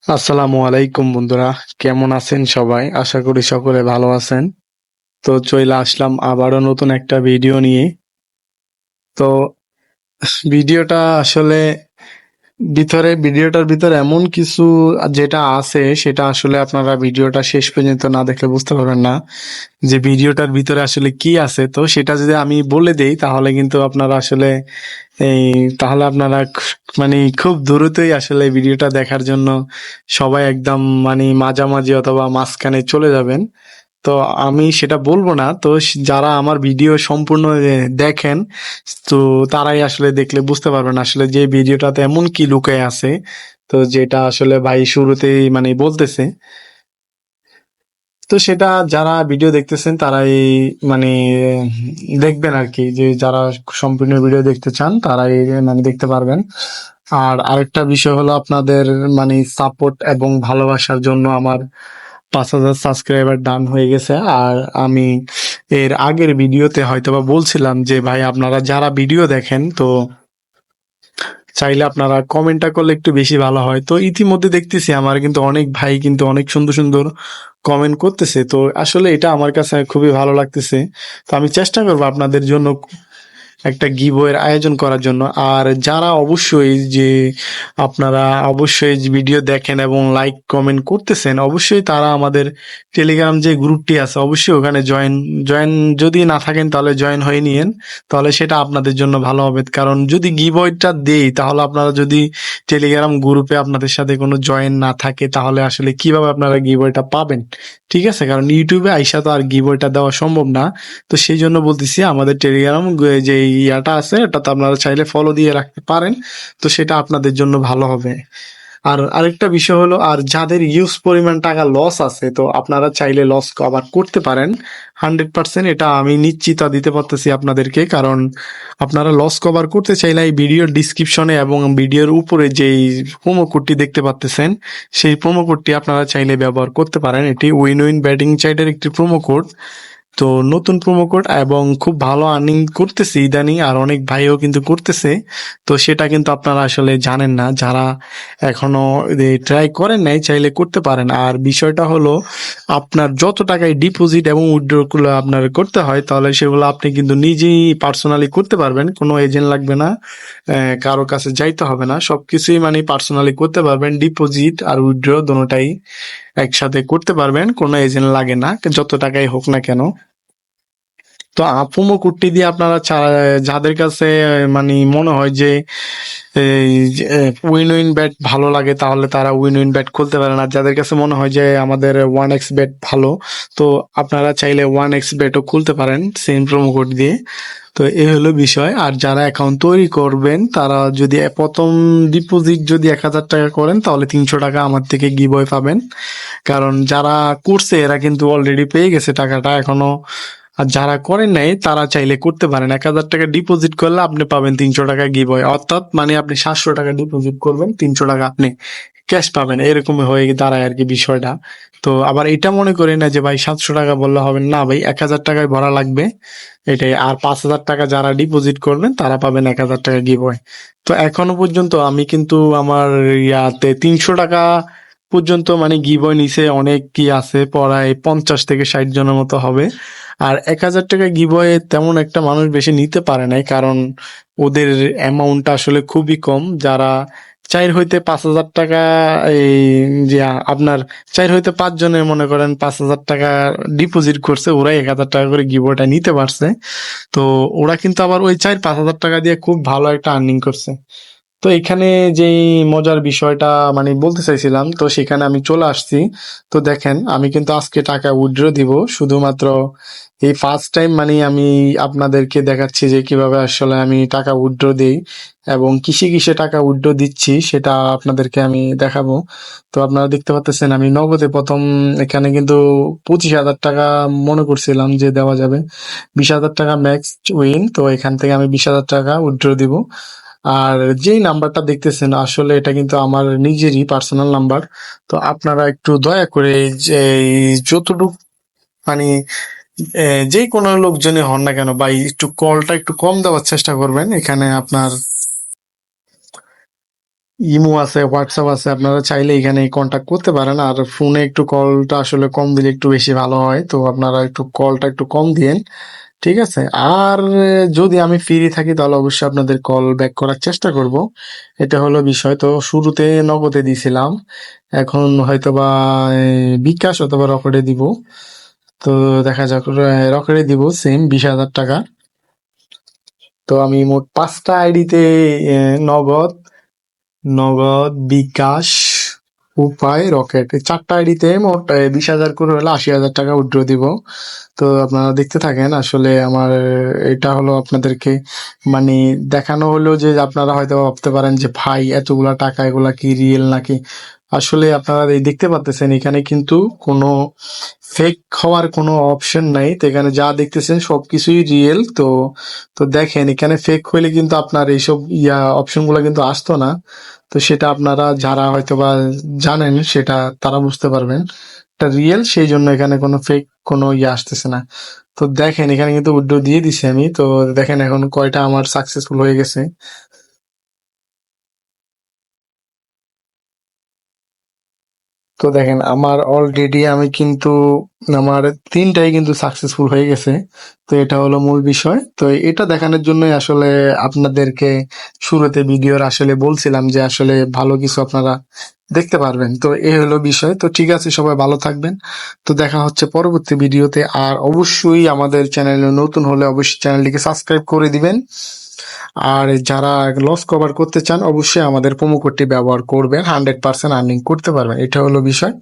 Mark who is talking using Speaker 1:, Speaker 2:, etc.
Speaker 1: আসসালামু আলাইকুম বন্ধুরা, কেমন আছেন সবাই? আশা করি সকলে ভালো আছেন। তো চলে আসলাম আবারও নতুন একটা ভিডিও নিয়ে। তো ভিডিওটা আসলে ভিতরে, ভিডিওটার ভিতরে এমন কিছু যেটা আছে, সেটা আসলে আপনারা ভিডিওটা শেষ পর্যন্ত না দেখলে বুঝতে পারবেন না যে ভিডিওটার ভিতরে আসলে কি আছে। তো সেটা যদি আমি বলে দেই, তাহলে কিন্তু আপনারা আসলে এই, তাহলে আপনারা মানে খুব দ্রুতই আসলে ভিডিওটা দেখার জন্য সবাই একদম মানে মাঝামাঝি অথবা মাঝখানে চলে যাবেন। তো আমি সেটা বলব না। তো যারা আমার ভিডিও সম্পূর্ণ দেখেন, তো তারাই আসলে দেখলে বুঝতে পারবেন আসলে যে ভিডিওটাতে এমন কি লুকে আছে। তো যেটা আসলে ভাই শুরুতেই মানে বলতেছে। তো সেটা যারা ভিডিও দেখতেছেন, তারাই মানে দেখবেন আর কি। যে যারা সম্পূর্ণ ভিডিও দেখতে চান, তারাই মানে দেখতে পারবেন। আর আরেকটা বিষয় হলো আপনাদের মানে সাপোর্ট এবং ভালোবাসার জন্য আমার পাঁচ হাজার সাবস্ক্রাইবার ডান হয়ে গেছে। আর আমি এর আগের ভিডিওতে হয়তোবা বলছিলাম যে, ভাই, আপনারা যারা ভিডিও দেখেন, তো চাইলে আপনারা কমেন্টটা করলে একটু বেশি ভালো হয়। তো ইতিমধ্যে দেখতেছি আমার কিন্তু অনেক ভাই কিন্তু অনেক সুন্দর সুন্দর কমেন্ট করতেছে। তো আসলে এটা আমার কাছে খুবই ভালো লাগতেছে। তো আমি চেষ্টা করব আপনাদের জন্য একটা গিভওয়ের আয়োজন করার জন্য। আর যারা অবশ্যই যে আপনারা অবশ্যই ভিডিও দেখেন এবং লাইক কমেন্ট করতেছেন, অবশ্যই তারা আমাদের টেলিগ্রাম যে গ্রুপটি আছে, অবশ্যই ওখানে জয়েন জয়েন যদি না থাকেন তাহলে জয়েন হয়ে নিয়েন। তাহলে সেটা আপনাদের জন্য ভালো হবে। কারণ যদি গিভওয়েটা দেই, তাহলে আপনারা যদি টেলিগ্রাম গ্রুপে আপনাদের সাথে কোনো জয়েন না থাকে, তাহলে আসলে কীভাবে আপনারা গিভওয়েটা পাবেন? ঠিক আছে? কারণ ইউটিউবে আইসা তো আর গিভওয়েটা দেওয়া সম্ভব না। তো সেই জন্য বলতেছি, আমাদের টেলিগ্রাম যে ইয়াটা আছে ওটাতে আপনারা চাইলে ফলো দিয়ে রাখতে পারেন। তো সেটা আপনাদের জন্য ভালো হবে। আর আরেকটা বিষয় হলো, আর যাদের ইউজ পরিমাণ টাকা লস আছে, তো আপনারা চাইলে লস কভার করতে পারেন। হান্ড্রেড পার্সেন্ট এটা আমি নিশ্চিত দিতে পারতেছি আপনাদেরকে, কারণ আপনারা লস কভার করতে চাইলে এই ভিডিওর ডিসক্রিপশনে এবং ভিডিওর উপরে যেই প্রোমো কোডটি দেখতে পাচ্তেছেন সেই প্রোমো কোডটি আপনারা চাইলে ব্যবহার করতে পারেন। এটি উইন উইন ব্যাটিং চাইটের একটি প্রোমো কোড তো নতুন প্রোমো কোড এবং খুব ভালো আর্নিং করতেছে ইদানিং আর অনেক ভাইও কিন্তু করতেছে। তো সেটা কিন্তু আপনারা আসলে জানেন না। যারা এখনও ট্রাই করেন নাই, চাইলে করতে পারেন। আর বিষয়টা হলো, আপনার যত টাকায় ডিপোজিট এবং উইথড্রগুলো আপনার করতে হয়, তাহলে সেগুলো আপনি কিন্তু নিজেই পার্সোনালি করতে পারবেন। কোনো এজেন্ট লাগবে না কারও কাছে যাইতে হবে না। সবকিছুই মানে পার্সোনালি করতে পারবেন। ডিপোজিট আর উইথড্র দুটোটাই একসাথে করতে পারবেন। কোনো এজেন্ট লাগে না, যত টাকাই হোক না কেন। তো প্রোমো কোডটি দিয়ে আপনারা যাদের কাছে মানে মনে হয় যে উইন উইন ব্যাট ভালো লাগে, তাহলে তারা উইন উইন ব্যাট খুলতে পারেন। আর যাদের কাছে মনে হয় যে আমাদের ওয়ান এক্স ব্যাট ভালো, তো আপনারা চাইলে ওয়ান এক্স ব্যাটও খুলতে পারেন সেম প্রোমো কোড দিয়ে। তো এই হলো বিষয়। আর যারা অ্যাকাউন্ট তৈরি করবেন, তারা যদি প্রথম ডিপোজিট যদি এক হাজার টাকা করেন, তাহলে তিনশো টাকা আমার থেকে গিবয় পাবেন। কারণ যারা করছে, এরা কিন্তু অলরেডি পেয়ে গেছে টাকাটা। এখনও আর যারা করেন নাই, তারা চাইলে করতে পারেন। এক হাজার টাকা ডিপোজিট করলে আপনি পাবেন তিনশো টাকা গিবয় অর্থাৎ মানে আপনি সাতশো টাকা ডিপোজিট করবেন, তিনশো টাকা আপনি ক্যাশ পাবেন। এরকম হয়ে দাঁড়ায় আর কি বিষয়টা। তো আবার এটা মনে করি না যে, ভাই, সাতশো টাকা বললে হবে না। ভাই, এক হাজার টাকায় ভরা লাগবে। এটাই। আর পাঁচ হাজার টাকা যারা ডিপোজিট করবেন, তারা পাবেন এক হাজার টাকা গিবয় তো এখনও পর্যন্ত আমি কিন্তু আমার ইয়াতে তিনশো টাকা পর্যন্ত মানে গিবয় নিচে অনেক কি আছে প্রায় পঞ্চাশ থেকে ষাট জনের মতো হবে। আর এক হাজার টাকা গিবয়ে তেমন একটা মানুষ বেশি নিতে পারে নাই, কারণ ওদের অ্যামাউন্টটা আসলে খুবই কম। যারা চার হইতে পাঁচ হাজার টাকা, এই যে আপনার চার হইতে পাঁচ জনের মনে করেন পাঁচ হাজার টাকা ডিপোজিট করছে, ওরাই এক হাজার টাকা করে গিবয়টা নিতে পারছে। তো ওরা কিন্তু আবার ওই চার পাঁচ হাজার টাকা দিয়ে খুব ভালো একটা আর্নিং করছে। তো এখানে যেই মজার বিষয়টা মানে বলতে চাইছিলাম, তো সেখানে আমি চলে আসছি। তো দেখেন, আমি কিন্তু আজকে টাকা উইথড্র দিব, শুধুমাত্র এই ফার্স্ট টাইম মানে আমি আপনাদেরকে দেখাচ্ছি যে কীভাবে আসলে আমি টাকা উইথড্র দিই এবং কিসে কিসে টাকা উইথড্র দিচ্ছি, সেটা আপনাদেরকে আমি দেখাবো। তো আপনারা দেখতে পাচ্ছেন আমি নগদে প্রথম এখানে কিন্তু পঁচিশ হাজার টাকা মনে করছিলাম যে দেওয়া যাবে। বিশ হাজার টাকা ম্যাক্স উইন তো এখান থেকে আমি বিশ হাজার টাকা উইথড্র দিব। আর যেই নাম্বারটা দেখতেছেন, আসলে এটা কিন্তু আমার নিজেরই পার্সোনাল নাম্বার। তো আপনারা একটু দয়া করে যতটুকু মানে যে কোনো লোকজনই হন না কেন বা একটু কলটা একটু কম দেওয়ার চেষ্টা করবেন। এখানে আপনার ইমো আছে, হোয়াটসঅ্যাপ আছে, আপনারা চাইলে এখানে কন্ট্যাক্ট করতে পারেন। আর ফোনে একটু কলটা আসলে কম দিলে একটু বেশি ভালো হয়। তো আপনারা একটু কলটা একটু কম দিয়েন। ঠিক আছে? আর যদি আমি ফ্রি থাকি, তাহলে অবশ্যই আপনাদের কল ব্যাক করার চেষ্টা করব। এটা হলো বিষয়। তো শুরুতে নগদে দিছিলাম। এখন হয়তো বা বিকাশ অথবা রকেটে দিব। তো দেখা যাক রকেটে দিব সেম বিশ হাজার টাকা। তো আমি মোট পাঁচটা আইডিতে নগদ নগদ, বিকাশ উপায় রকেট। চারটা আইডিতে মোট বিশ হাজার করে হলে আশি হাজার টাকা উইথড্র দিব। তো আপনারা দেখতে থাকেন, আসলে আমার, এটা হলো আপনাদেরকে মানে দেখানো হলো যে আপনারা হয়তো ভাবতে পারেন যে, ভাই, এতগুলা টাকা, এগুলা কি রিয়েল নাকি? আসলে আপনারা এই দেখতে পাচ্ছেন এখানে কিন্তু কোনো ফেক হওয়ার কোনো অপশন নাই। তো এখানে যা দেখতেছেন সবকিছুই রিয়েল তো তো দেখেন, এখানে ফেক হইলে কিন্তু আপনার এইসব ইয়া অপশনগুলো কিন্তু আসতো না। তো সেটা আপনারা যারা হয়তো বা জানেন, সেটা তারা বুঝতে পারবেন। এটা রিয়েল সেই জন্য এখানে কোনো ফেক কোনো ইয়ে আসতেছে না। তো দেখেন, এখানে কিন্তু উইড্রো দিয়ে দিছি আমি। তো দেখেন এখন কয়টা আমার সাকসেসফুল হয়ে গেছে। তো দেখেন, আমার অলরেডি আমি কিন্তু আমার তিনটাই কিন্তু সাকসেসফুল হয়ে গেছে। তো এটা হলো মূল বিষয়। তো এটা দেখানোর জন্যই আসলে আপনাদেরকে শুরুতে ভিডিওর আসলে বলছিলাম যে আসলে ভালো কিছু আপনারা দেখতে পারবেন। তো এই হলো বিষয়। তো ঠিক আছে, সবাই ভালো থাকবেন। তো দেখা হচ্ছে পরবর্তী ভিডিওতে। আর অবশ্যই আমাদের চ্যানেলে নতুন হলে অবশ্যই চ্যানেলটিকে সাবস্ক্রাইব করে দিবেন। আর যারা লস কভার করতে চান, অবশ্যই আমাদের প্রোমো কোডটি ব্যবহার করবেন হান্ড্রেড পার্সেন্ট আর্নিং করতে পারবেন। এটা হলো বিষয়।